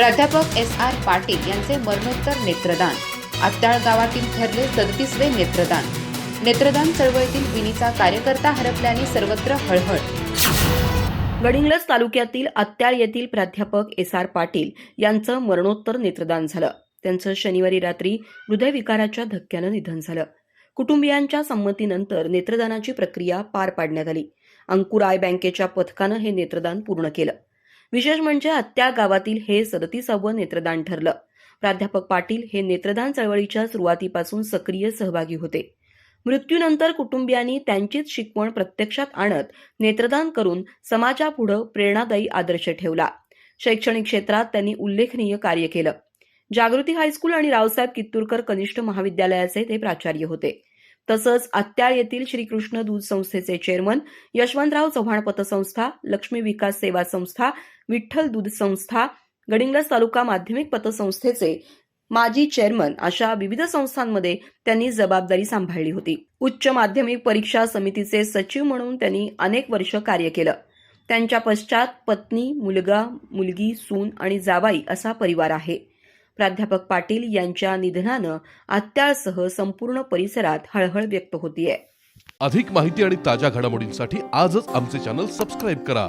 प्राध्यापक S R Patil यांचे मरणोत्तर नेत्रदान. आत्याळ गावातील ठरले सदतीसवे नेत्रदान. नेत्रदान चळवळीतील विनीचा कार्यकर्ता हरपल्याने सर्वत्र हळहळ. गडिंग्लज तालुक्यातील आत्याळ येथील प्राध्यापक एस आर पाटील यांचं मरणोत्तर नेत्रदान झालं. त्यांचं शनिवारी रात्री हृदयविकाराच्या धक्क्यानं निधन झालं. कुटुंबियांच्या संमतीनंतर नेत्रदानाची प्रक्रिया पार पाडण्यात आली. अंकुर आय बँकेच्या पथकानं हे नेत्रदान पूर्ण केलं. विशेष म्हणजे आत्या गावातील हे सदतीसावं नेत्रदान ठरलं. प्राध्यापक पाटील हे नेत्रदान चळवळीच्या सुरुवातीपासून सक्रिय सहभागी होते. मृत्यूनंतर कुटुंबियांनी त्यांचीच शिकवण प्रत्यक्षात आणत नेत्रदान करून समाजापुढं प्रेरणादायी आदर्श ठेवला. शैक्षणिक क्षेत्रात त्यांनी उल्लेखनीय कार्य केलं. जागृती हायस्कूल आणि रावसाहेब कित्तूरकर कनिष्ठ महाविद्यालयाचे ते प्राचार्य होते. तसंच आत्याळ येथील श्रीकृष्ण दूध संस्थेचे चेअरमन यशवंतराव चव्हाण पतसंस्था लक्ष्मी विकास सेवा संस्था विठ्ठल दूध संस्था गडिंग्लज तालुका माध्यमिक पतसंस्थेचे माजी चेअरमन अशा विविध संस्थांमध्ये त्यांनी जबाबदारी सांभाळली होती. उच्च माध्यमिक परीक्षा समितीचे सचिव म्हणून त्यांनी अनेक वर्ष कार्य केलं. त्यांच्या पश्चात पत्नी मुलगा मुलगी सून आणि जावाई असा परिवार आहे. प्राध्यापक पाटील यांच्या निधनानं आत्याळसह संपूर्ण परिसरात हळहळ व्यक्त होतीये. अधिक माहिती आणि ताज्या घडामोडींसाठी आजच आमचे चॅनल सबस्क्राईब करा.